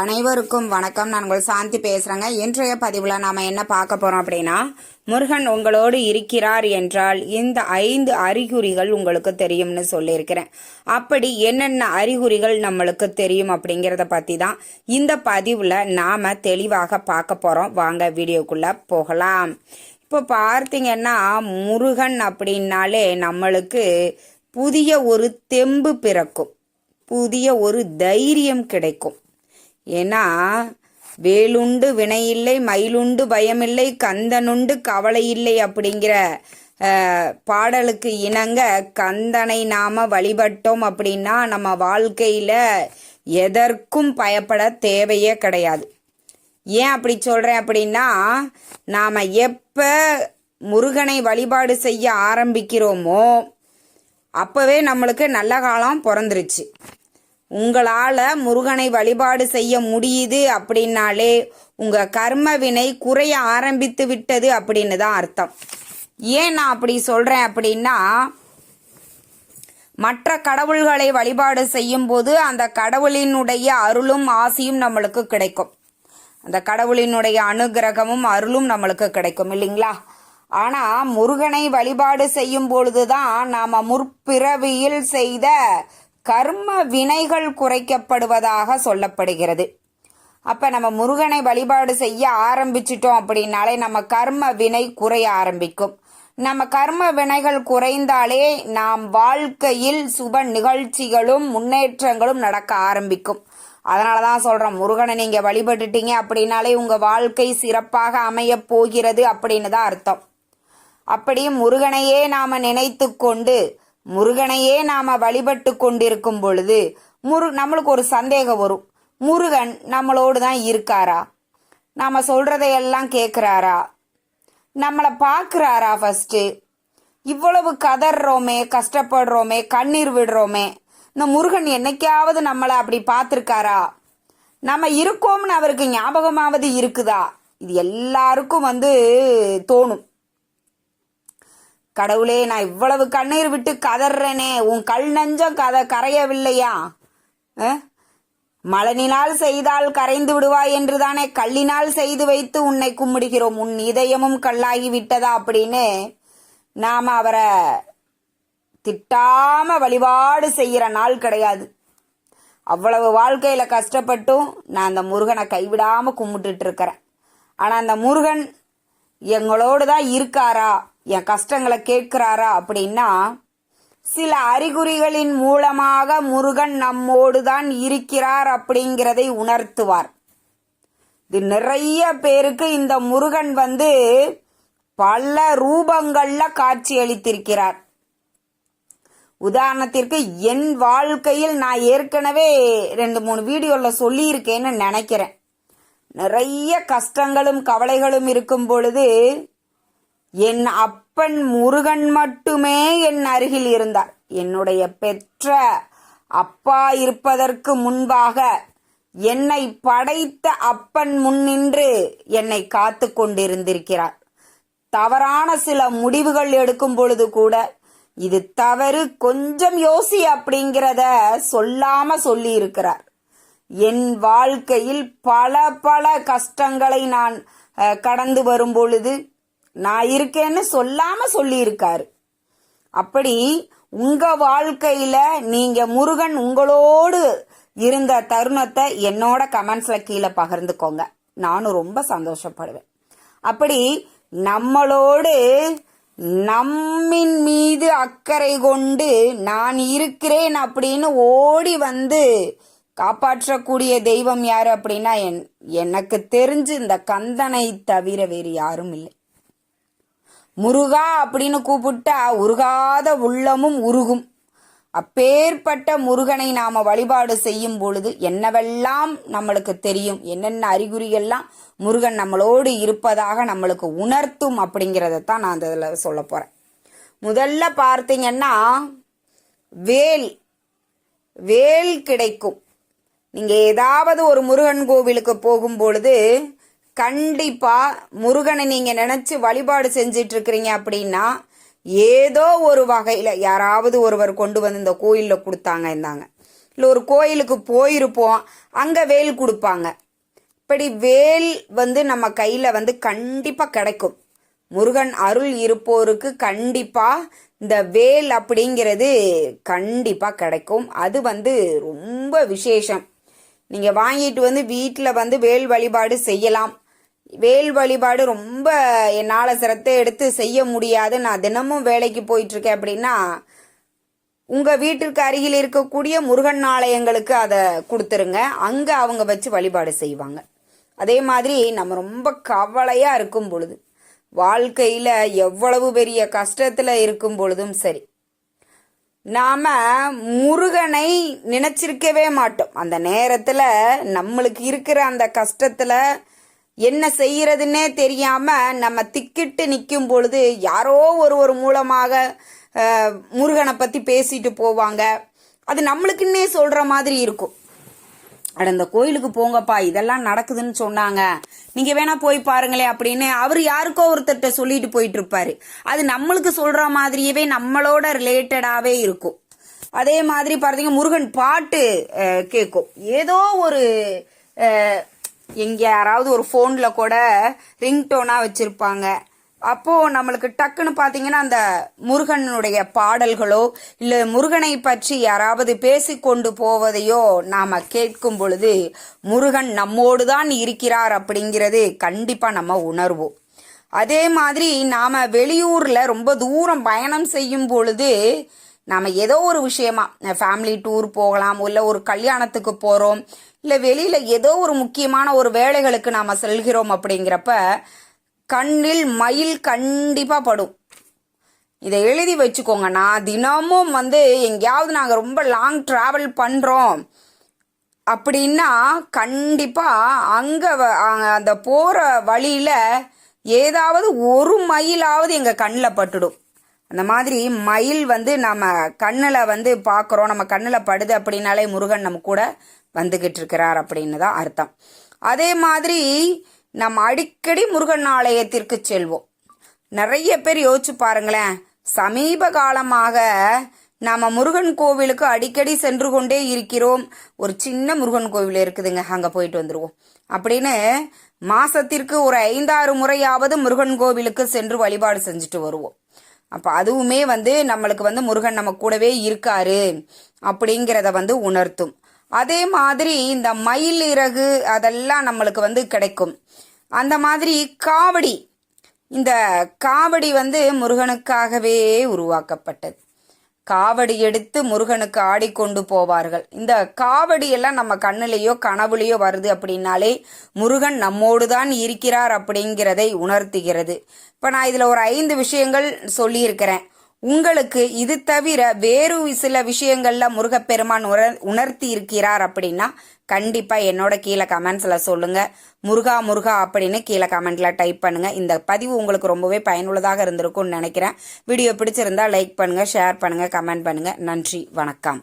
அனைவருக்கும் வணக்கம். நான் உங்கள் சாந்தி பேசுகிறேங்க இன்றைய பதிவில் நாம் என்ன பார்க்க போகிறோம் அப்படின்னா முருகன் உங்களோடு இருக்கிறார் என்றால் இந்த ஐந்து அறிகுறிகள் உங்களுக்கு தெரியும்னு சொல்லியிருக்கிறேன். அப்படி என்னென்ன அறிகுறிகள் நம்மளுக்கு தெரியும் அப்படிங்கிறத பற்றி தான் இந்த பதிவில் நாம் தெளிவாக பார்க்க போகிறோம் வாங்க வீடியோக்குள்ளே போகலாம். இப்போ பார்த்தீங்கன்னா முருகன் அப்படின்னாலே நம்மளுக்கு புதிய ஒரு தெம்பு பிறக்கும். புதிய ஒரு தைரியம் கிடைக்கும். ஏன்னா வேலுண்டு வினையில்லை மயிலுண்டு பயமில்லை கந்தனுண்டு கவலை இல்லை அப்படிங்கிற பாடலுக்கு இணங்க கந்தனை நாம வழிபட்டோம் அப்படின்னா நம்ம வாழ்க்கையில எதற்கும் பயப்பட தேவையே கிடையாது. ஏன் அப்படி சொல்றேன் அப்படின்னா நாம எப்ப முருகனை வழிபாடு செய்ய ஆரம்பிக்கிறோமோ அப்பவே நம்மளுக்கு நல்ல காலம் பிறந்துருச்சு. உங்களால முருகனை வழிபாடு செய்ய முடியுது அப்படின்னாலே உங்க கர்ம வினை குறைய ஆரம்பித்து விட்டது அப்படின்னு தான் அர்த்தம். ஏன் நான் அப்படி சொல்றேன் அப்படின்னா மற்ற கடவுள்களை வழிபாடு செய்யும் போது அந்த கடவுளினுடைய அருளும் ஆசியும் நம்மளுக்கு கிடைக்கும். அந்த கடவுளினுடைய அனுகிரகமும் அருளும் நம்மளுக்கு கிடைக்கும் இல்லைங்களா? ஆனா முருகனை வழிபாடு செய்யும் பொழுதுதான் நாம முற்பிறவியில் செய்த கர்ம வினைகள் குறைக்கப்படுவதாக சொல்லப்படுகிறது. அப்ப நம்ம முருகனை வழிபாடு செய்ய ஆரம்பிச்சிட்டோம் அப்படின்னாலே நம்ம கர்ம வினை குறைய ஆரம்பிக்கும். நம்ம கர்ம வினைகள் குறைந்தாலே நாம் வாழ்க்கையில் சுப நிகழ்ச்சிகளும் முன்னேற்றங்களும் நடக்க ஆரம்பிக்கும். அதனால தான் சொல்றோம் முருகனை நீங்க வழிபட்டுட்டீங்க அப்படின்னாலே உங்க வாழ்க்கை சிறப்பாக அமைய போகிறது அப்படின்னு தான் அர்த்தம். அப்படி முருகனையே நாம நினைத்து கொண்டு முருகனையே நாம வழிபட்டு கொண்டிருக்கும் பொழுது முரு நம்மளுக்கு ஒரு சந்தேகம் வரும். முருகன் நம்மளோடு தான் இருக்காரா? நாம சொல்றதையெல்லாம் கேட்குறாரா நம்மளை பார்க்குறாரா ஃபஸ்ட்டு இவ்வளவு கதறோமே கஷ்டப்படுறோமே கண்ணீர் விடுறோமே இந்த முருகன் என்னைக்காவது நம்மளை அப்படி பார்த்துருக்காரா நம்ம இருக்கோம்னு அவருக்கு ஞாபகமாவது இருக்குதா? இது எல்லாருக்கும் வந்து தோணும். கடவுளே நான் இவ்வளவு கண்ணீர் விட்டு கதறேனே உன் கல் நஞ்சம் கத கரையவில்லையா? அஹ்? மலனினால் செய்தால் கரைந்து விடுவாய் என்றுதானே கல்லினால் செய்து வைத்து உன்னை கும்பிடுகிறோம். உன் இதயமும் கல்லாகி விட்டதா அப்படின்னு நாம அவரை திட்டாம வழிபாடு செய்யற நாள் கிடையாது. அவ்வளவு வாழ்க்கையில கஷ்டப்பட்டும் நான் அந்த முருகனை கைவிடாம கும்பிட்டுட்டு இருக்கிறேன். ஆனா அந்த முருகன் எங்களோடு தான் இருக்காரா? என் கஷ்டங்களை கேட்கிறாரா அப்படின்னா சில அறிகுறிகளின் மூலமாக முருகன் நம்மோடு தான் இருக்கிறார் அப்படிங்கிறதை உணர்த்துவார். இது நிறைய பேருக்கு இந்த முருகன் வந்து பல ரூபங்கள்ல காட்சி அளித்திருக்கிறார். உதாரணத்திற்கு என் வாழ்க்கையில் நான் ஏற்கனவே ரெண்டு மூணு வீடியோல சொல்லியிருக்கேன்னு நினைக்கிறேன். நிறைய கஷ்டங்களும் கவலைகளும் இருக்கும் பொழுது என் அப்பன் முருகன் மட்டுமே என் அருகில் இருந்தார். என்னுடைய பெற்ற அப்பா இருப்பதற்கு முன்பாக என்னை படைத்த அப்பன் முன்னின்று என்னை காத்து கொண்டிருந்திருக்கிறார். தவறான சில முடிவுகள் எடுக்கும் பொழுது கூட இது தவறு கொஞ்சம் யோசி அப்படிங்கிறத சொல்லாம சொல்லி இருக்கிறார் என் வாழ்க்கையில் பல பல கஷ்டங்களை நான் கடந்து வரும் பொழுது நான் இருக்கேன்னு சொல்லாம சொல்லியிருக்காரு. அப்படி உங்க வாழ்க்கையில நீங்க முருகன் உங்களோடு இருந்த தருணத்தை என்னோட கமெண்ட்ஸ்ல கீழே பகிர்ந்துக்கோங்க. நானும் ரொம்ப சந்தோஷப்படுவேன். அப்படி நம்மளோடு நம்மின் மீது அக்கறை கொண்டு நான் இருக்கிறேன் அப்படின்னு ஓடி வந்து காப்பாற்றக்கூடிய தெய்வம் யாரு அப்படின்னா என் எனக்கு தெரிஞ்சு இந்த கந்தனை தவிர வேறு யாரும் இல்லை. முருகா அப்படின்னு கூப்பிட்டா உருகாத உள்ளமும் உருகும். அப்பேற்பட்ட முருகனை நாம வழிபாடு செய்யும் பொழுது என்னவெல்லாம் நம்மளுக்கு தெரியும்? என்னென்ன அறிகுறிகள்லாம் முருகன் நம்மளோடு இருப்பதாக நம்மளுக்கு உணர்த்தும் அப்படிங்கிறத தான் நான் அதில் சொல்ல போறேன். முதல்ல பார்த்தீங்கன்னா வேல் வேல் கிடைக்கும். நீங்க ஏதாவது ஒரு முருகன் கோவிலுக்கு போகும் பொழுது கண்டிப்பா முருகனை நீங்க நினைச்சு வழிபாடு செஞ்சிட்டு இருக்கிறீங்க அப்படின்னா ஏதோ ஒரு வகையில யாராவது ஒருவர் கொண்டு வந்து இந்த கோயிலில் கொடுத்தாங்க இருந்தாங்க இல்லை ஒரு கோயிலுக்கு போயிருப்போம் அங்கே வேல் கொடுப்பாங்க. இப்படி வேல் வந்து நம்ம கையில் வந்து கண்டிப்பாக கிடைக்கும். முருகன் அருள் இருப்போருக்கு கண்டிப்பாக இந்த வேல் அப்படிங்கிறது கண்டிப்பாக கிடைக்கும். அது வந்து ரொம்ப விசேஷம். நீங்கள் வாங்கிட்டு வந்து வீட்டில் வந்து வேல் வழிபாடு செய்யலாம். வேல் வழிபாடு ரொம்ப என்னால் சிரத்தை எடுத்து செய்ய முடியாது. நான் தினமும் வேலைக்கு போயிட்டுருக்கேன் அப்படின்னா உங்கள் வீட்டிற்கு அருகில் இருக்கக்கூடிய முருகன் ஆலயங்களுக்கு அதை கொடுத்துருங்க. அங்கே அவங்க வச்சு வழிபாடு செய்வாங்க. அதே மாதிரி நம்ம ரொம்ப கவலையாக இருக்கும் பொழுது வாழ்க்கையில் எவ்வளவு பெரிய கஷ்டத்தில் இருக்கும் பொழுதும் சரி நாம முருகனை நினைச்சிருக்கவே மாட்டோம். அந்த நேரத்தில் நம்மளுக்கு இருக்கிற அந்த கஷ்டத்தில் என்ன செய்யறதுன்னே தெரியாம நம்ம திக்கிட்டு நிற்கும் பொழுது யாரோ ஒரு ஒரு மூலமாக முருகனை பத்தி பேசிட்டு போவாங்க. அது நம்மளுக்குன்னே சொல்ற மாதிரி இருக்கும். அட இந்த கோயிலுக்கு போங்கப்பா இதெல்லாம் நடக்குதுன்னு சொன்னாங்க. நீங்க வேணா போய் பாருங்களேன் அப்படின்னு அவர் யாருக்கோ ஒருத்தர்கிட்ட சொல்லிட்டு போயிட்டு இருப்பாரு அது நம்மளுக்கு சொல்ற மாதிரியவே நம்மளோட ரிலேட்டடாவே இருக்கும். அதே மாதிரி பார்த்தீங்க முருகன் பாட்டு கேட்கும் ஏதோ ஒரு எங்க யாராவது ஒரு ஃபோனில் கூட ரிங்டோனாக வச்சுருப்பாங்க. அப்போது நம்மளுக்கு டக்குன்னு பார்த்தீங்கன்னா அந்த முருகனுடைய பாடல்களோ இல்லை முருகனை பற்றி யாராவது பேசிக்கொண்டு போவதையோ நாம் கேட்கும் பொழுது முருகன் நம்மோடு தான் இருக்கிறார் அப்படிங்கிறது கண்டிப்பாக நம்ம உணர்வோம். அதே மாதிரி நாம் வெளியூரில் ரொம்ப தூரம் பயணம் செய்யும் பொழுது நாம் ஏதோ ஒரு விஷயமா ஃபேமிலி டூர் போகலாம் இல்லை ஒரு கல்யாணத்துக்கு போகிறோம் இல்லை வெளியில் ஏதோ ஒரு முக்கியமான ஒரு வேலைகளுக்கு நாம் செல்கிறோம் அப்படிங்கிறப்ப கண்ணில் மயில் கண்டிப்பாக படும். இதை எழுதி வச்சுக்கோங்க. நான் தினமும் வந்து எங்கேயாவது நாங்கள் ரொம்ப லாங் ட்ராவல் பண்ணுறோம் அப்படின்னா கண்டிப்பாக அங்கே அந்த போகிற வழியில் ஏதாவது ஒரு மயிலாவது எங்கள் கண்ணில் பட்டுடும். அந்த மாதிரி மயில் வந்து நம்ம கண்ணில் வந்து பார்க்குறோம் நம்ம கண்ணில் படுது அப்படின்னாலே முருகன் நம்ம கூட வந்துகிட்டு இருக்கிறார் அப்படின்னு தான் அர்த்தம். அதே மாதிரி நம்ம அடிக்கடி முருகன் ஆலயத்திற்கு செல்வோம். நிறைய பேர் யோசிச்சு பாருங்களேன் சமீப காலமாக நாம் முருகன் கோவிலுக்கு அடிக்கடி சென்று கொண்டே இருக்கிறோம். ஒரு சின்ன முருகன் கோவில் இருக்குதுங்க அங்கே போயிட்டு வந்துடுவோம் அப்படின்னு மாசத்திற்கு ஒரு ஐந்தாறு முறையாவது முருகன் கோவிலுக்கு சென்று வழிபாடு செஞ்சுட்டு வருவோம். அப்போ அதுவுமே வந்து நம்மளுக்கு வந்து முருகன் நம்ம கூடவே இருக்காரு அப்படிங்கிறத வந்து உணர்த்தும். அதே மாதிரி இந்த மயில் இறகு அதெல்லாம் நம்மளுக்கு வந்து கிடைக்கும். அந்த மாதிரி காவடி இந்த காவடி வந்து முருகனுக்காகவே உருவாக்கப்பட்டது. காவடி எடுத்து முருகனுக்கு ஆடிக்கொண்டு போவார்கள். இந்த காவடி எல்லாம் நம்ம கண்ணுலேயோ கனவுலேயோ வருது அப்படின்னாலே முருகன் நம்மோடு தான் இருக்கிறார் அப்படிங்கிறதை உணர்த்துகிறது. இப்போ நான் இதில் ஒரு ஐந்து விஷயங்கள் சொல்லியிருக்கிறேன். உங்களுக்கு இது தவிர வேறு சில விஷயங்கள்ல முருகப்பெருமான் உண உணர்த்தி இருக்கிறார் அப்படின்னா கண்டிப்பா என்னோட கீழே கமெண்ட்ஸ்ல சொல்லுங்க. முருகா முருகா அப்படின்னு கீழே கமெண்ட்ல டைப் பண்ணுங்க. இந்த பதிவு உங்களுக்கு ரொம்பவே பயனுள்ளதாக இருந்திருக்கும்னு நினைக்கிறேன். வீடியோ பிடிச்சிருந்தா லைக் பண்ணுங்க ஷேர் பண்ணுங்க கமெண்ட் பண்ணுங்க. நன்றி வணக்கம்.